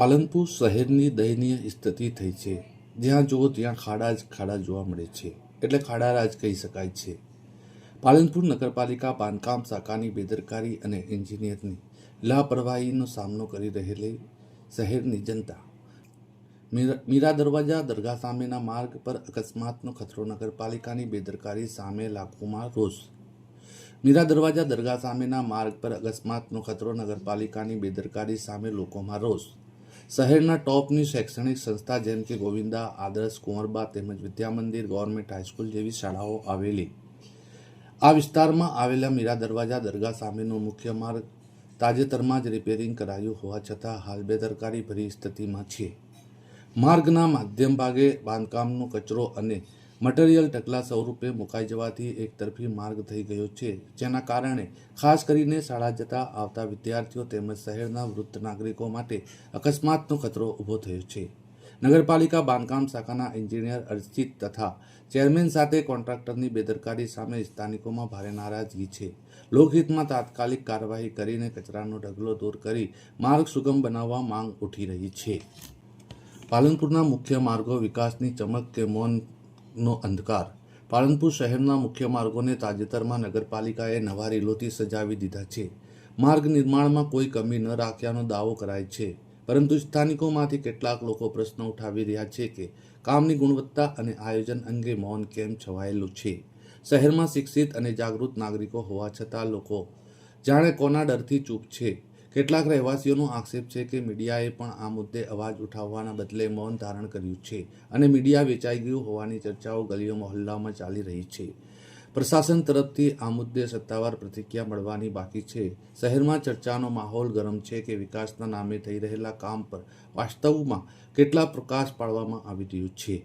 પાલનપુર શહેરની દયનીય સ્થિતિ થઈ છે. જ્યાં જુઓ ત્યાં ખાડા જ ખાડા જોવા મળે છે. એટલે ખાડા રાજ કહી શકાય છે. પાલનપુર નગરપાલિકા બાંધકામ શાખાની બેદરકારી અને એન્જિનિયરની લાપરવાહીનો સામનો કરી રહેલી શહેરની જનતા. મીરા દરવાજા દરગાહ સામેના માર્ગ પર અકસ્માતનો ખતરો નગરપાલિકાની બેદરકારી સામે લાખોમાં રોષ. મીરા દરવાજા દરગાહ સામેના માર્ગ પર અકસ્માતનો ખતરો નગરપાલિકાની બેદરકારી સામે લોકોમાં રોષ. શહેરના ટોપની શૈક્ષણિક સંસ્થા જેમ કે ગોવિંદા, આદર્શ, કુંવરબા તેમજ વિદ્યા મંદિર ગવર્મેન્ટ હાઈસ્કૂલ જેવી શાળાઓ આવેલી. આ વિસ્તારમાં આવેલા મીરા દરવાજા દરગાહ સામેનો મુખ્ય માર્ગ તાજેતરમાં જ રિપેરિંગ કરાયું હોવા છતાં હાલ બેદરકારી ભરી સ્થિતિમાં છે માર્ગના માધ્યમ ભાગે બાંધકામનો કચરો અને મટીરિયલ ઢગલા સ્વરૂપે મુકાઈ જવાથી એકતરફી માર્ગ થઈ ગયો છે. જેના કારણે ખાસ કરીને શાળા જતા આવતા વિદ્યાર્થીઓ તેમજ શહેરના વૃદ્ધ નાગરિકો માટે અકસ્માતનો ખતરો ઊભો થયો છે. નગરપાલિકા બાંધકામ શાખાના એન્જિનિયર અર્જિત તથા ચેરમેન સાથે કોન્ટ્રાક્ટરની બેદરકારી સામે સ્થાનિકોમાં ભારે નારાજગી છે. લોકહિતમાં તાત્કાલિક કાર્યવાહી કરીને કચરાનો ઢગલો દૂર કરી માર્ગ સુગમ બનાવવા માંગ ઉઠી રહી છે. પાલનપુરના મુખ્ય માર્ગો વિકાસની ચમક કે મૌનનો અંધકાર. પાલનપુર શહેરના મુખ્ય માર્ગોને તાજેતરમાં નગરપાલિકાએ નવા રેલોથી સજાવી દીધા છે. માર્ગ નિર્માણમાં કોઈ કમી ન રાખ્યાનો દાવો કરાય છે. પરંતુ સ્થાનિકોમાંથી કેટલાક લોકો પ્રશ્ન ઉઠાવી રહ્યા છે કે કામની ગુણવત્તા અને આયોજન અંગે મૌન કેમ છવાયેલું છે. શહેરમાં શિક્ષિત અને જાગૃત નાગરિકો હોવા છતાં લોકો જાણે કોના ડરથી ચૂપ છે. કેટલાક રહેવાસીઓનો આક્ષેપ છે કે મીડિયાએ પણ આ મુદ્દે અવાજ ઉઠાવવાના બદલે મૌન ધારણ કર્યું છે અને મીડિયા વેચાઈ ગયું હોવાની ચર્ચાઓ ગલીઓ મહોલ્લામાં ચાલી રહી છે. પ્રશાસન તરફથી આ મુદ્દે સત્તાવાર પ્રતિક્રિયા મળવાની બાકી છે. શહેરમાં ચર્ચાનો માહોલ ગરમ છે કે વિકાસના નામે થઈ રહેલા કામ પર વાસ્તવમાં કેટલા પ્રકાશ પાડવામાં આવી રહ્યું છે.